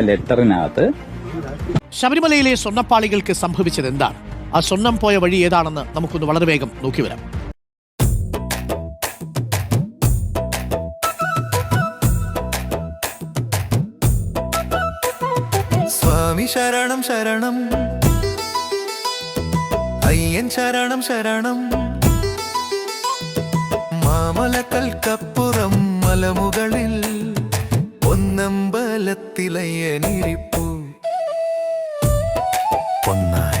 ലെറ്ററിനകത്ത്. ശബരിമലയിലെ സ്വർണപ്പാളികൾക്ക് സംഭവിച്ചത് എന്താണ്? ആ സ്വർണം പോയ വഴി ഏതാണെന്ന് നമുക്കൊന്ന് വളരെ വേഗം നോക്കി വരാം. സ്വാമി ശരണം ശരണം. അയ്യൻ ശരണം ശരണം. മാമലക്കൽക്കപ്പുറം മലമുകളിൽ ഒന്നമ്പലത്തിലയ്യനിരിപ്പു പൊന്നായ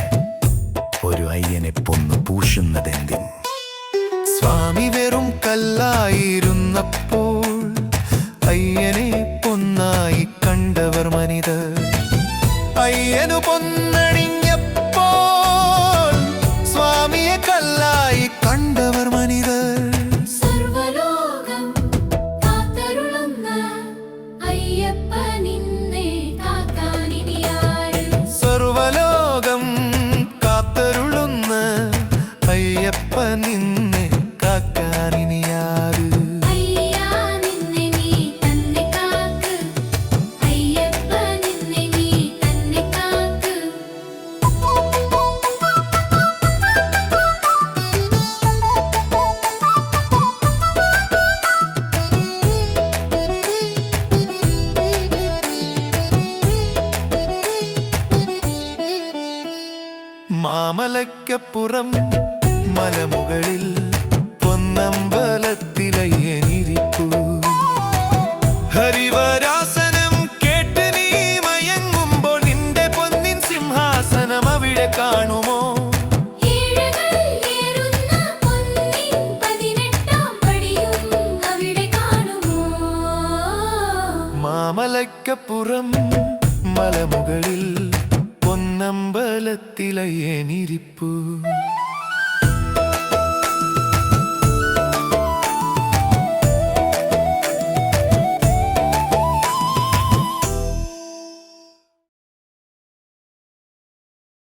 ഒരു അയ്യനെ പൊന്നു പൂശുന്നതെന്തിൻ? സ്വാമി വെറും കല്ലായിരുന്നപ്പോൾ മാമലക്കപ്പുറം മലമുകളിൽ പൊന്നമ്പലത്തിലയ്യനിരിപ്പു. ഹരിവരാസനം കേട്ട് നീ മയങ്ങുമ്പോൾ നിന്റെ പൊന്നിൻ സിംഹാസനം അവിടെ കാണുമോ? മാമലക്കപ്പുറം മലമുകളിൽ പൊന്നമ്പലത്തിലയ്യനിരിപ്പു